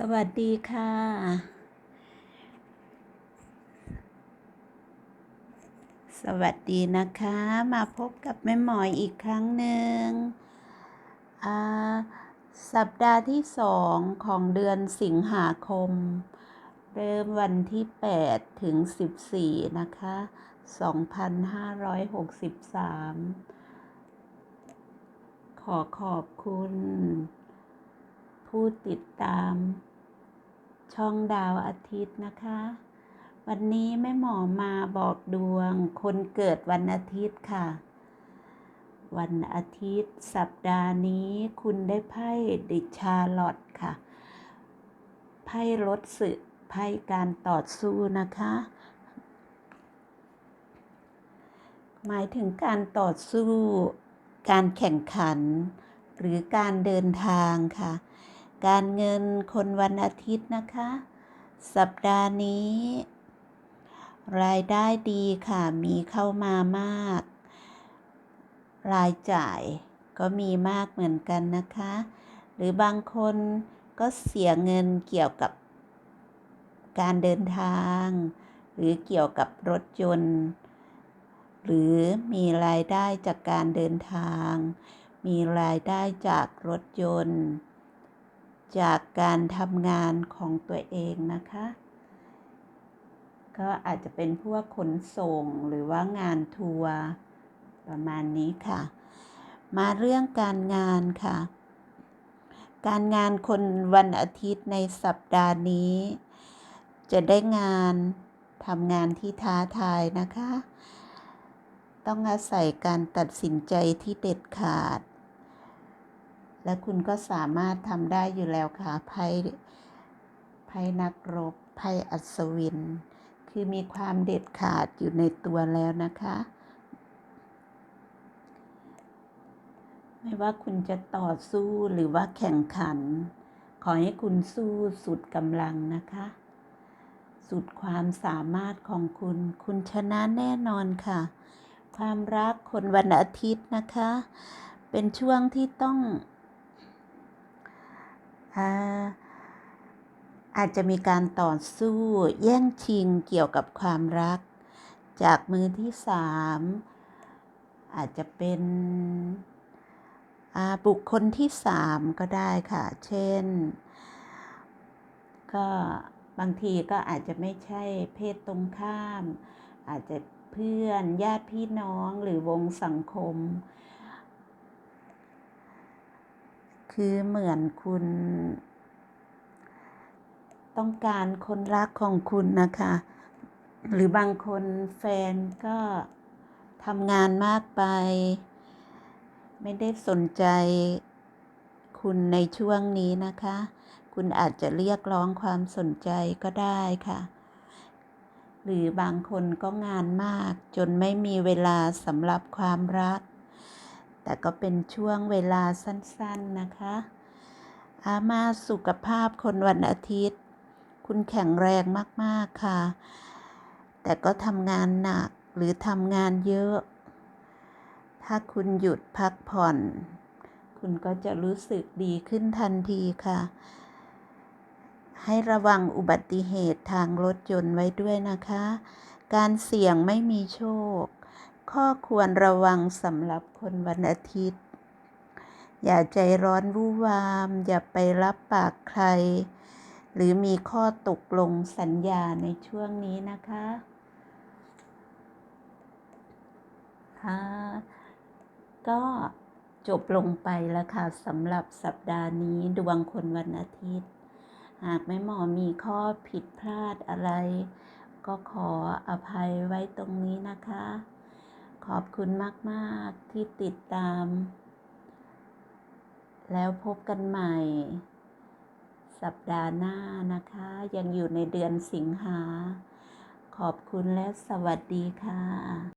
สวัสดีค่ะ สวัสดีนะคะ มาพบกับแม่หมอยอีกครั้งหนึ่งอ่าสัปดาห์ที่สองของเดือนสิงหาคม เริ่มวันที่ 8 ถึง 14 นะคะ 2563 ขอขอบคุณ ผู้ติดตาม ช่องดาวอาทิตย์นะคะ วันนี้แม่หมอมาบอกดวง คนเกิดวันอาทิตย์ค่ะ วันอาทิตย์ สัปดาห์นี้คุณได้ไพ่ดิชาลอตค่ะ ไพ่รถสึกไพ่การต่อสู้นะคะหมายถึงการต่อสู้ การแข่งขัน หรือการเดินทางค่ะ การเงินคนวันอาทิตย์นะคะ สัปดาห์นี้ รายได้ดีค่ะ มีเข้ามามาก รายจ่ายก็มีมากเหมือนกันนะคะ หรือบางคนก็เสียเงินเกี่ยวกับการเดินทาง หรือเกี่ยวกับรถยนต์ หรือมีรายได้จากการเดินทาง มีรายได้จากรถยนต์ จากการทำงานของตัวเองนะคะ ก็อาจจะเป็นพวกขนส่งหรือว่างานทัวร์ประมาณนี้ค่ะ มาเรื่องการงานค่ะ การงานคนวันอาทิตย์ในสัปดาห์นี้ จะได้งานทำงานที่ท้าทายนะคะ ต้องอาศัยการตัดสินใจที่เด็ดขาด และคุณก็สามารถทำได้อยู่แล้วค่ะไพ่ไพ่นักรบไพ่อัศวิน คือมีความเด็ดขาดอยู่ในตัวแล้วนะคะ ไม่ว่าคุณจะต่อสู้หรือว่าแข่งขัน ขอให้คุณสู้สุดกำลังนะคะ สุดความสามารถของคุณ คุณชนะแน่นอนค่ะ ความรักคนวันอาทิตย์นะคะ เป็นช่วงที่ต้อง อาอาจจะมีการต่อสู้แย่งชิงเกี่ยวกับความรัก จากมือที่สามอาจจะเป็นบุคคลที่สามก็ได้ค่ะ เช่น ก็บางทีก็อาจจะไม่ใช่เพศตรงข้าม อาจจะเพื่อนญาติพี่น้องหรือวงสังคม คือเหมือนคุณ ต้องการคนรักของคุณนะคะ หรือบางคนแฟนก็ทำงานมากไป ไม่ได้สนใจคุณในช่วงนี้นะคะ คุณอาจจะเรียกร้องความสนใจก็ได้ค่ะ หรือบางคนก็งานมากจนไม่มีเวลาสำหรับความรัก แต่ก็เป็นช่วงเวลาสั้นๆนะคะอามาสุขภาพคนวันอาทิตย์ คุณแข็งแรงมากๆค่ะ แต่ก็ทำงานหนักหรือทำงานเยอะ ถ้าคุณหยุดพักผ่อน คุณก็จะรู้สึกดีขึ้นทันทีค่ะ ให้ระวังอุบัติเหตุทางรถยนต์ไว้ด้วยนะคะ การเสี่ยงไม่มีโชค ข้อควรระวังสำหรับคนวันอาทิตย์ อย่าใจร้อนวู่วาม อย่าไปรับปากใคร หรือมีข้อตกลงสัญญาในช่วงนี้นะคะค่ะก็จบลงไปแล้วค่ะสำหรับสัปดาห์นี้ดวงคนวันอาทิตย์ หากแม่หมอมีข้อผิดพลาดอะไร ก็ขออภัยไว้ตรงนี้นะคะ ขอบคุณมาก ๆ ที่ติดตาม แล้วพบกันใหม่ สัปดาห์หน้านะคะ ยังอยู่ในเดือนสิงหา ขอบคุณและสวัสดีค่ะ